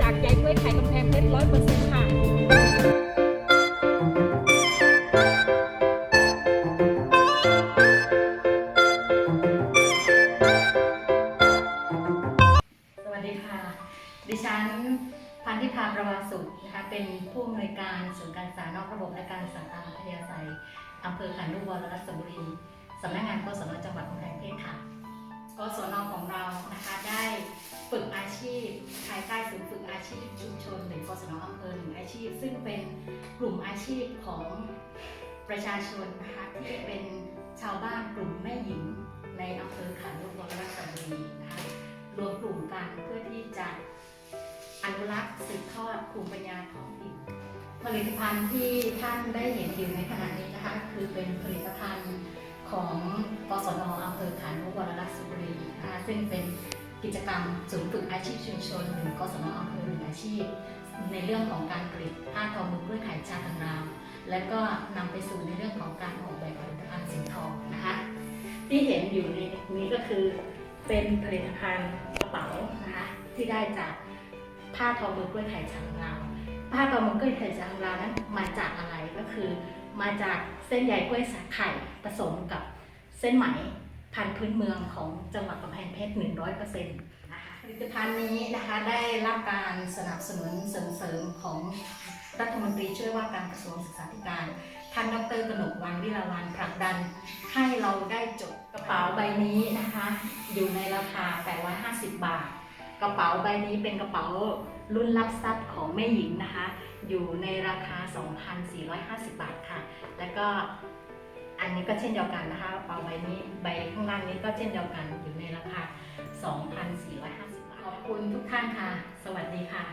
จากใยกล้วยไข่กำแพงเพชรร้อยเปอร์เซ็นต์ค่ะสวัสดีค่ะ ดิฉันพันธิพาประวาสุขนะคะเป็นผู้อำนวยการศูนย์การศึกษานอกระบบและการศึกษาตามอัธยาศัยอำเภอขันธ์วรรัศบุรีสำนักงานกศนจังหวัดกำแพงเพชรค่ะกศนของเรานะคะได้ ชีพภายใต้ศูนย์ฝึกอาชีพชุมชนหรือกศนอำเภอหนึ่งอาชีพ ซึ่งเป็นกลุ่มอาชีพของประชาชนนะคะที่เป็นชาวบ้านกลุ่มแม่หญิงในอำเภอขันธ์วรรัศบุรีนะคะรวมกลุ่มกันเพื่อที่จะอนุรักษ์สืบทอดภูมิปัญญาท้องถิ่นผลิตภัณฑ์ที่ท่านได้เห็นอยู่ในขณะนี้นะคะคือเป็นผลิตภัณฑ์ของกศนอำเภอขานุวรรักษบุรีนะคะซึ่งเป็น กิจกรรมศูนย์ฝึกอาชีพชุมชนหรือกศนอำเภอหนึ่งอาชีพ ในเรื่องของการผลิตผ้าทอมือด้วยไข่ชาตังราและก็นำไปสู่ในเรื่องของการออกแบบผลิตภัณฑ์สินทองนะคะที่เห็นอยู่ในนี้ก็คือเป็นผลิตภัณฑ์กระเป๋านะคะที่ได้จากผ้าทอมือกล้วยไข่ชางลาวผ้าทอมือกล้วยไข่ชางลาวนั้นมาจากอะไรก็คือ มาจากเส้นใยกล้วยสาไข่ผสมกับเส้นไหม พันธุ์พื้นเมืองของจังหวัดกำแพงเพชร 100%นะคะผลิตภัณฑ์นี้นะคะได้รับการสนับสนุนเสริมเสริมของรัฐมนตรีช่วยว่าการกระทรวงศึกษาธิการท่านดรกนกวันวิลาวันผลักดัน ให้เราได้จดกระเป๋าใบนี้นะคะ อยู่ในราคา 850 บาท กระเป๋าใบนี้เป็นกระเป๋ารุ่นรับทรัพย์ของแม่หญิงนะคะ อยู่ในราคา 2,450 บาทค่ะ แล้วก็ อันนี้ก็เช่นเดียวกันนะคะกระเป๋าใบนี้ใบข้างล่างนี้ก็เช่นเดียวกันอยู่ในราคา 2,450 บาท ขอบคุณทุกท่านค่ะ สวัสดีค่ะ